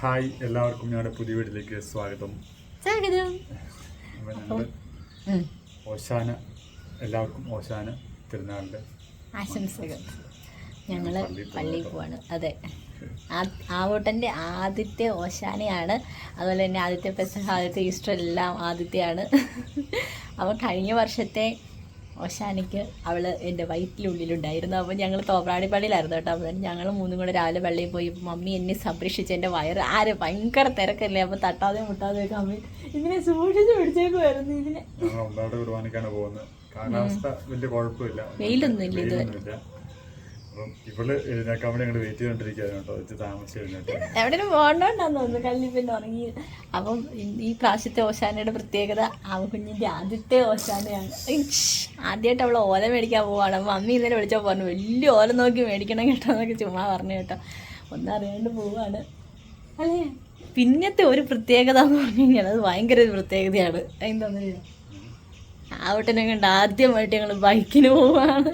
Hi എല്ലാവർക്കും ഞങ്ങളുടെ പുതിയ വീട്ടിലേക്ക് സ്വാഗതം. സ്വാഗതം. ഞങ്ങൾ ഓശാന എല്ലാവർക്കും ഓശാന തിരുനാളിന്റെ ആശംസകൾ. ഞങ്ങൾ പള്ളിയിൽ പോവാണ്. അതെ. ആ- ആവോട്ടന്റെ ആദ്യത്തെ ഓശാനയാണ്. അതുപോലെ തന്നെ ആദ്യത്തെ പെസഹ ആദ്യത്തെ ഈസ്റ്റർ എല്ലാം ആദ്യത്തെയാണ്. അപ്പോൾ കഴിഞ്ഞ വർഷത്തെ ഓശാനയ്ക്ക് അവൾ എന്റെ വയറ്റിലുള്ളിലുണ്ടായിരുന്നു അപ്പോൾ ഞങ്ങൾ തോപ്രാണി പള്ളിയിലായിരുന്നു കേട്ടോ. അപ്പോൾ ഞങ്ങൾ മൂന്നും കൂടെ രാവിലെ പള്ളിയിൽ പോയി. മമ്മി എന്നെ സംരക്ഷിച്ച് എന്റെ വയറ് ആര് ഭയങ്കര തിരക്കല്ലേ. അപ്പോൾ തട്ടാതെ മുട്ടാതെ ഒക്കെ അമ്മ ഇങ്ങനെ സൂക്ഷിച്ച് പിടിച്ചേക്കുമായിരുന്നു ഇതിനെ. കാലാവസ്ഥ വലിയ കുഴപ്പമില്ല. വെയിലൊന്നും ഇല്ല ഇതുവരെ. അപ്പം ഇവൾ എഴുന്നേക്കാൻ വേണ്ടി ഞങ്ങൾ വെയിറ്റ് ചെയ്തോണ്ടിരിക്കുകയായിരുന്നു കേട്ടോ. വെച്ച് താമസിച്ച് എഴുന്നേറ്റ്. എവിടെയും പോകണ്ടോണ്ടാന്ന് തോന്നുന്നു. കല്ലി പിന്നെ ഉറങ്ങി. അപ്പം ഈ പ്രാവശ്യത്തെ ഓശാനയുടെ പ്രത്യേകത ആ കുഞ്ഞിന്റെ ആദ്യത്തെ ഓശാനയാണ്. ആദ്യമായിട്ട് അവൾ ഓല മേടിക്കാൻ പോവാണ്. അപ്പൊ മമ്മി ഇന്നലെ വിളിച്ചാൽ പറഞ്ഞു വലിയ ഓല നോക്കി മേടിക്കണം കേട്ടോ എന്നൊക്കെ ചുമ്മാ പറഞ്ഞു കേട്ടോ. ഒന്നറിയാണ്ട് പോവാണ്. അല്ലേ? പിന്നത്തെ ഒരു പ്രത്യേകത എന്ന് പറഞ്ഞു കഴിഞ്ഞാൽ അത് ഭയങ്കര ഒരു പ്രത്യേകതയാണ്. എന്താണെന്നറിയോ ആവട്ടനെ കണ്ട് ആദ്യമായിട്ട് ഞങ്ങൾ ബൈക്കിന് പോവാണ്.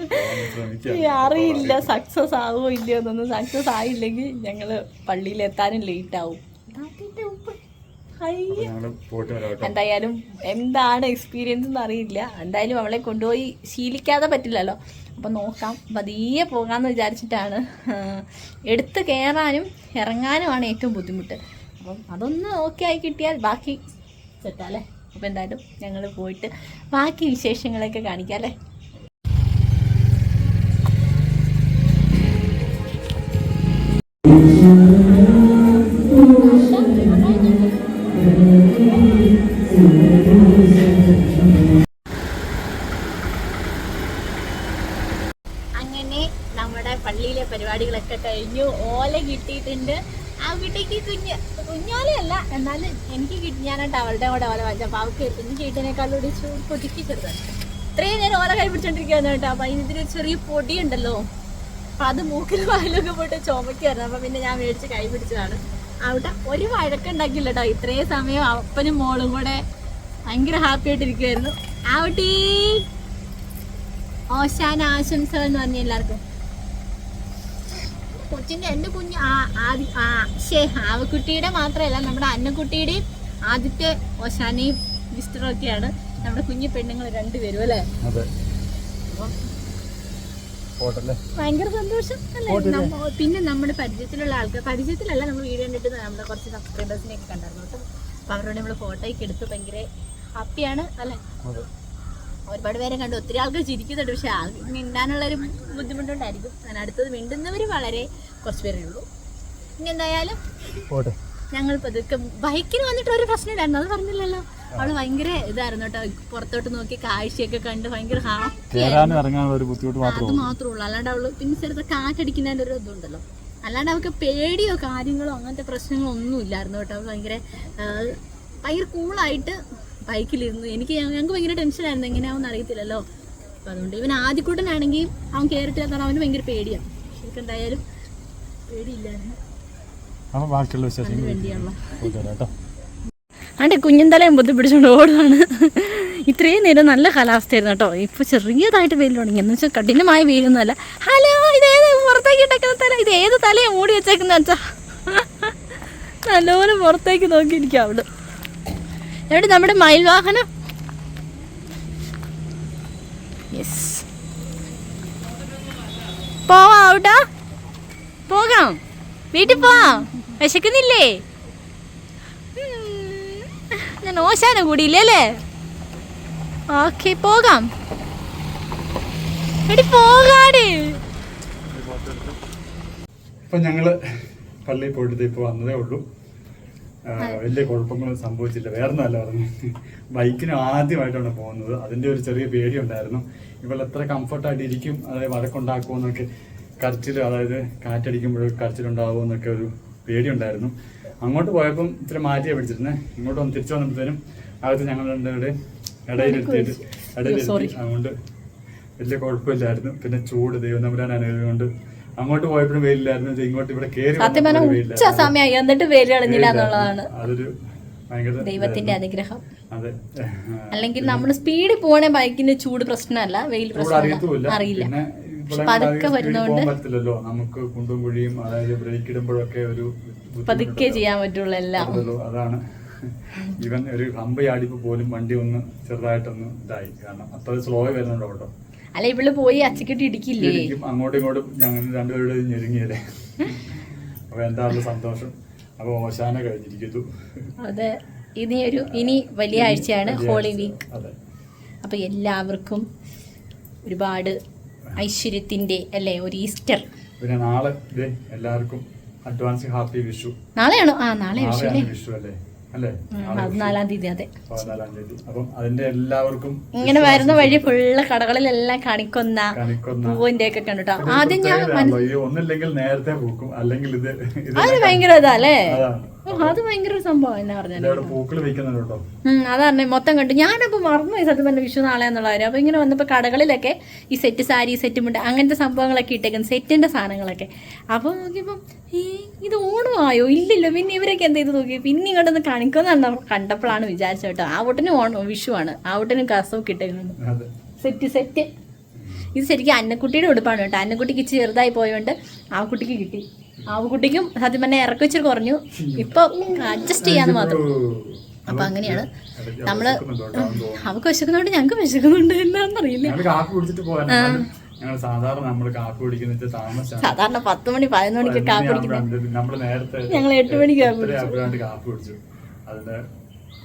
അറിയില്ല സക്സസ് ആവോ ഇല്ലയോ എന്നൊന്നും സക്സസ് ആയില്ലെങ്കിൽ ഞങ്ങൾ പള്ളിയിൽ എത്താനും ലേറ്റ് ആവും എന്തായാലും എന്താണ് എക്സ്പീരിയൻസ് എന്ന് അറിയില്ല. എന്തായാലും അവളെ കൊണ്ടുപോയി ശീലിക്കാതെ പറ്റില്ലല്ലോ. അപ്പം നോക്കാം. പതിയെ പോകാമെന്ന് വിചാരിച്ചിട്ടാണ്. എടുത്ത് കയറാനും ഇറങ്ങാനുമാണ് ഏറ്റവും ബുദ്ധിമുട്ട്. അപ്പം അതൊന്ന് ഓക്കെ ആയി കിട്ടിയാൽ ബാക്കി സെറ്റല്ലേ അപ്പം എന്തായാലും ഞങ്ങൾ പോയിട്ട് ബാക്കി വിശേഷങ്ങളൊക്കെ കാണിക്കാം അല്ലേ? അങ്ങനെ നമ്മുടെ പള്ളിയിലെ പരിപാടികളൊക്കെ കഴിഞ്ഞു. ഓല കിട്ടിയിട്ടുണ്ട്. ആ കുട്ടിക്ക് കുഞ്ഞ്. കുഞ്ഞോലയല്ല എന്നാലും എനിക്ക് കിട്ടി ഞാനായിട്ട് അവളുടെ കൂടെ ഓല വാങ്ങിച്ചപ്പോൾ അവൾക്ക് എനിക്ക് കിട്ടിയതിനേക്കാളും ചൂട് കൊതിക്കി ചെറുതാണ് ഇത്രയും നേരം ഓല കൈ പിടിച്ചോണ്ടിരിക്കുകയാണ് കേട്ടോ. അപ്പം ഇതിന് ചെറിയ പൊടിയുണ്ടല്ലോ. അപ്പം അത് മൂക്കിൽ വായിലൊക്കെ പോയിട്ട് ചുമക്കായിരുന്നു അപ്പം പിന്നെ ഞാൻ മേടിച്ച് കൈ പിടിച്ചതാണ്. അവിടെ ഒരു വഴക്കുണ്ടാക്കില്ല കേട്ടോ. ഇത്രയും സമയം അപ്പനും മോളും കൂടെ ഭയങ്കര ഹാപ്പി ആയിട്ടിരിക്കുമായിരുന്നു ആവട്ടീ! ഓശാന ആശംസകൾ എന്ന് പറഞ്ഞു എല്ലാവർക്കും. കൊച്ചിന്റെ എന്റെ കുഞ്ഞ് ആ ആദ്യ ശേ ആവക്കുട്ടിയുടെ മാത്രമല്ല നമ്മുടെ അന്നക്കുട്ടിയുടെയും ആദ്യത്തെ ഓശാനയും മിസ്റ്ററും ഒക്കെയാണ് നമ്മുടെ കുഞ്ഞു പെണ്ണുങ്ങൾ രണ്ടുപേരും അല്ലേ? ഭയങ്കര സന്തോഷം അല്ലേ? പിന്നെ നമ്മുടെ പരിചയത്തിലുള്ള ആൾക്കാർ പരിചയത്തിലല്ല നമ്മൾ വീഡിയോ കണ്ടിട്ട് നമ്മുടെ കുറച്ച് സബ്സ്ക്രൈബേഴ്സിനെ ഒക്കെ കണ്ടായിരുന്നു. കേട്ടോ അപ്പൊ അവരോട് നമ്മൾ ഫോട്ടോയൊക്കെ എടുത്ത് ഭയങ്കര ഹാപ്പിയാണ് അല്ലേ? ഒരുപാട് പേരെ കണ്ടു ഒത്തിരി ആൾക്കാർ ചിരിക്കുന്നുണ്ട്. പക്ഷെ ആ മിണ്ടാനുള്ളൊരു ബുദ്ധിമുട്ടുണ്ടായിരിക്കും. ഞാൻ അടുത്തത് മിണ്ടുന്നവർ വളരെ കുറച്ച് പേരേ ഉള്ളൂ. ഇനി എന്തായാലും ഞങ്ങൾ പതുക്കെ ബൈക്കിന് വന്നിട്ട് ഒരു പ്രശ്നം ഉണ്ടായിരുന്നു. അത് പറഞ്ഞില്ലല്ലോ. അവൾ ഭയങ്കര ഇതായിരുന്നു കേട്ടോ. പുറത്തോട്ട് നോക്കി കാഴ്ചയൊക്കെ കണ്ട് ഭയങ്കര ഹാപ്പി അത് മാത്രമേ ഉള്ളൂ. അല്ലാണ്ട് അവൾ പിന്നെ ചെറുത് കാറ്റടിക്കുന്നതിന്റെ ഒരു ഇതുണ്ടല്ലോ. അല്ലാണ്ട് അവൾക്ക് പേടിയോ കാര്യങ്ങളോ അങ്ങനത്തെ പ്രശ്നങ്ങളോ ഒന്നും ഇല്ലായിരുന്നു കേട്ടോ. അവൾ ഭയങ്കര ഭയങ്കര കൂളായിട്ട് ബൈക്കിലിരുന്നു. എനിക്ക് ഞങ്ങൾക്ക് ഭയങ്കര ടെൻഷനായിരുന്നു. എങ്ങനെയാവുമെന്ന് അറിയത്തില്ലല്ലോ. അപ്പം അതുകൊണ്ട് ഇവൻ ആദ്യക്കൂട്ടനാണെങ്കിൽ അവൻ കയറിട്ടില്ല കാരണം അവന് ഭയങ്കര പേടിയാണ് ശരിക്കും എന്തായാലും പേടിയില്ലായിരുന്നു. അപ്പോൾ ബാക്കിയുള്ള വിശേഷങ്ങൾ കേട്ടോ. കുഞ്ഞന്തലയും ബുദ്ധി പിടിച്ചുകൊണ്ട് ഓടുകയാണ് ഇത്രയും നേരം നല്ല കാലാവസ്ഥയായിരുന്നു കേട്ടോ. ഇപ്പൊ ചെറിയതായിട്ട് വെയിൽ തുടങ്ങി. എന്ന് വെച്ചാൽ കഠിനമായ വെയിലൊന്നുമല്ല ഹലോ ഇതേത് പുറത്തേക്ക് ഇട്ടേക്കുന്ന തല? ഇത് ഏത് തലയും മൂടി വെച്ചേക്കുന്ന വെച്ചാ നല്ലപോലെ പുറത്തേക്ക് നോക്കിയിരിക്കും അവിടെ എവിടെ നമ്മുടെ മയിൽ വാഹനം? യെസ് പോവാം പോകാം. വീട്ടിൽ പോവാം. വിശക്കുന്നില്ലേ? ഞാൻ ഓശാന കൂടിയില്ലേ ഓക്കെ പോകാം. ഇപ്പൊ ഞങ്ങൾ പള്ളിയിൽ പോയിട്ട് ഇപ്പൊ വന്നതേ ഉള്ളൂ. വലിയ കുഴപ്പങ്ങളൊന്നും സംഭവിച്ചില്ല. വേറെ ഒന്നല്ല പറഞ്ഞു. ബൈക്കിന് ആദ്യമായിട്ടാണ് പോകുന്നത്. അതിന്റെ ഒരു ചെറിയ പേടി ഉണ്ടായിരുന്നു. ഇവൾ എത്ര കംഫർട്ടായിട്ട് ഇരിക്കും അതായത് വഴക്കുണ്ടാക്കുമോ എന്നൊക്കെ കരച്ചിൽ അതായത് കാറ്റടിക്കുമ്പോഴൊക്കെ കരച്ചിലുണ്ടാകുമോ എന്നൊക്കെ ഒരു പേടിയുണ്ടായിരുന്നു അങ്ങോട്ട് പോയപ്പം ഇത്തിരി മാറ്റിയാണ് പിടിച്ചിരുന്നേ. ഇങ്ങോട്ട് വന്ന് തിരിച്ചു വന്നപ്പോഴത്തേനും അകത്ത് ഞങ്ങൾ രണ്ടുപേരുടെ ഇടയിലെത്തിയിട്ട് ഇടയിലെത്തി അതുകൊണ്ട് വലിയ കുഴപ്പമില്ലായിരുന്നു. പിന്നെ ചൂട് ദൈവം നമ്പരാൻ അനുഭവം അങ്ങോട്ട് പോയപ്പോഴും വെയിലില്ലായിരുന്നു. ഇങ്ങോട്ട് ഇവിടെ കയറി സത്യം പറഞ്ഞാൽ ഉച്ച. സമയമായി. എന്നിട്ട് വെയിൽ കളഞ്ഞില്ല എന്നുള്ളതാണ് അതൊരു ദൈവത്തിന്റെ അനുഗ്രഹം. അല്ലെങ്കിൽ നമ്മൾ സ്പീഡിൽ പോണേ ബൈക്കിന് ചൂട് പ്രശ്നമല്ല വെയിൽ പ്രശ്നമല്ല. അറിയില്ല. പതുക്കെ വരുന്നോണ്ട് നമുക്ക് കുണ്ടും കുഴിയും അതായത് ബ്രേക്ക് ഇടുമ്പോഴൊക്കെ ഒരു. പതുക്കെ ചെയ്യാൻ പറ്റുള്ളൂ എല്ലാം. അതാണ്. ഈവൻ ഒരു ഹമ്പ് പോലും വണ്ടി ഒന്ന് ചെറുതായിട്ടൊന്ന് ഇതായി. കാരണം അത്ര സ്ലോ വരുന്നുണ്ടോ ഓട്ടോ അല്ല ഇവൾ പോയി അച്ചക്കിട്ട് ഇടിക്കില്ലേ? അങ്ങോട്ടും ഇങ്ങോട്ടും ഞങ്ങൾ രണ്ടുപേരുടെ ഞെരുങ്ങിയല്ലേ? അപ്പൊ എന്താ സന്തോഷം? അപ്പൊ ഓശാന കഴിഞ്ഞിരിക്കുന്നു. അതെ. ഇനി ഒരു ഇനി വലിയ ആഴ്ചയാണ് ഹോളി. വീക്ക്. അപ്പൊ എല്ലാവർക്കും ഒരുപാട് ഐശ്വര്യത്തിന്റെ അല്ലേ ഒരു ഈസ്റ്റർ. പിന്നെ നാളെ എല്ലാവർക്കും അഡ്വാൻസ് ഹാപ്പി വിഷു. നാളെയാണോ? ആ നാളെ വിഷു അല്ലേ? വിഷു അല്ലേ? അല്ലേ? പതിനാലാം തീയതി അതെ. പതിനാലാം തീയതി. അപ്പം അതിന്റെ എല്ലാവർക്കും ഇങ്ങനെ വരുന്ന വഴി ഫുള്ള് കടകളിലെല്ലാം കണിക്കൊന്ന പൂവിന്റെ ഒക്കെ കണ്ടിട്ടോ? ആദ്യം ഞാൻ. ഒന്നില്ലെങ്കിൽ നേരത്തെ പൂക്കും അല്ലെങ്കിൽ ഇത് ഭയങ്കര ഇതാ അല്ലേ? അത് ഭയങ്കര ഒരു സംഭവം എന്നാ വെക്കുന്നുണ്ട് കേട്ടോ. മൊത്തം കണ്ടു. ഞാനപ്പോ മറന്നുപോയി സത്യം പറഞ്ഞ വിഷു നാളെ എന്നുള്ള കാര്യം. അപ്പോൾ ഇങ്ങനെ വന്നപ്പോ കടകളിലൊക്കെ ഈ സെറ്റ് സാരി സെറ്റ് മുണ്ട് അങ്ങനത്തെ സംഭവങ്ങളൊക്കെ ഇട്ടേക്കുന്നു സെറ്റിന്റെ സാധനങ്ങളൊക്കെ. അപ്പൊ നോക്കിയപ്പോ ഈ ഇത് ഓണമായോ? ഇല്ലല്ലോ പിന്നെ ഇവരൊക്കെ എന്ത് ചെയ്ത് നോക്കി? പിന്നെ ഇങ്ങോട്ടൊന്ന് കാണിക്കുമെന്നാണ് കണ്ടപ്പോഴാണ് വിചാരിച്ചത് കേട്ടോ. ആ വീട്ടിന് ഓണം വിഷുവാണ് ആ വീട്ടിന് കസവൊക്കെ ഇട്ടേക്കുന്നുണ്ട്. Set set. ഇത് ശരിക്കും അന്നക്കുട്ടിയുടെ ഉടുപ്പാണ് കേട്ടോ. അന്നക്കുട്ടിക്ക് ചെറുതായി പോയോണ്ട് ആ കുട്ടിക്ക് കിട്ടി. ആ കുട്ടിക്കും സത്യം പറഞ്ഞാൽ ഇറക്കി വെച്ചിട്ട് കുറഞ്ഞു. ഇപ്പൊ അഡ്ജസ്റ്റ് ചെയ്യാന്ന് മാത്രം. അപ്പൊ അങ്ങനെയാണ്. നമ്മൾ അവക്ക് വിശക്കുന്നുണ്ട് ഞങ്ങൾക്ക് വിശക്കുന്നുണ്ട് എന്താണെന്നറിയില്ല സാധാരണ നമ്മൾ കാപ്പി താമസിച്ചാണ് സാധാരണ പത്ത് മണി പതിനൊന്ന് മണിക്ക് കാപ്പി കുടിക്കുന്നത് ഞങ്ങൾ എട്ട് മണിക്ക് കാപ്പി കാപ്പി കുടിച്ചു അതിന്റെ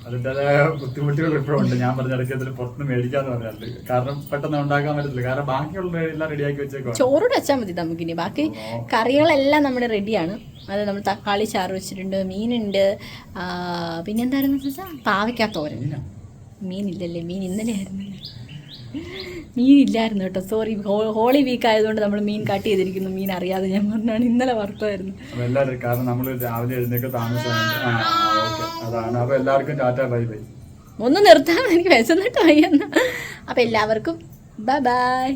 അതിന്റെതായ ബുദ്ധിമുട്ടുകൾ ഇപ്പോഴും ഉണ്ട്. ഞാൻ പറഞ്ഞ ഇടയ്ക്ക് അതിൽ പുറത്തുനിന്ന് മേടിക്കാന്ന് പറഞ്ഞാൽ കാരണം പെട്ടെന്ന് ഉണ്ടാക്കാൻ പറ്റത്തില്ല. കാരണം ബാക്കിയുള്ള എല്ലാം റെഡിയാക്കി വെച്ചേക്കോ ചോറോട് വെച്ചാൽ മതി നമുക്കിനി ബാക്കി കറികളെല്ലാം നമ്മുടെ റെഡിയാണ്. അത് നമ്മൾ തക്കാളി ചാറ് വെച്ചിട്ടുണ്ട് മീനുണ്ട്. പിന്നെന്തായിരുന്നു വെച്ചാൽ പാവയ്ക്കാ തോരൻ. മീനില്ലല്ലേ? മീൻ ഇന്നലെ ആയിരുന്നു മീനില്ലായിരുന്നു കേട്ടോ. സോറി ഹോളി വീക്ക് ആയതുകൊണ്ട് നമ്മൾ മീൻ കട്ട് ചെയ്തിരിക്കുന്നു. മീൻ അറിയാതെ ഞാൻ പറഞ്ഞാണ് ഇന്നലെ വറുത്തായിരുന്നു എല്ലാവരും കാരണം നമ്മൾ രാവിലെ എഴുന്നേക്ക് താമസിച്ചാണ് എല്ലാവർക്കും ടാറ്റ ബൈ ബൈ. ഒന്ന് നിർത്താൻ എനിക്ക് വിശന്നിട്ട് വയ്യെന്ന അപ്പം എല്ലാവർക്കും ബൈ ബൈ.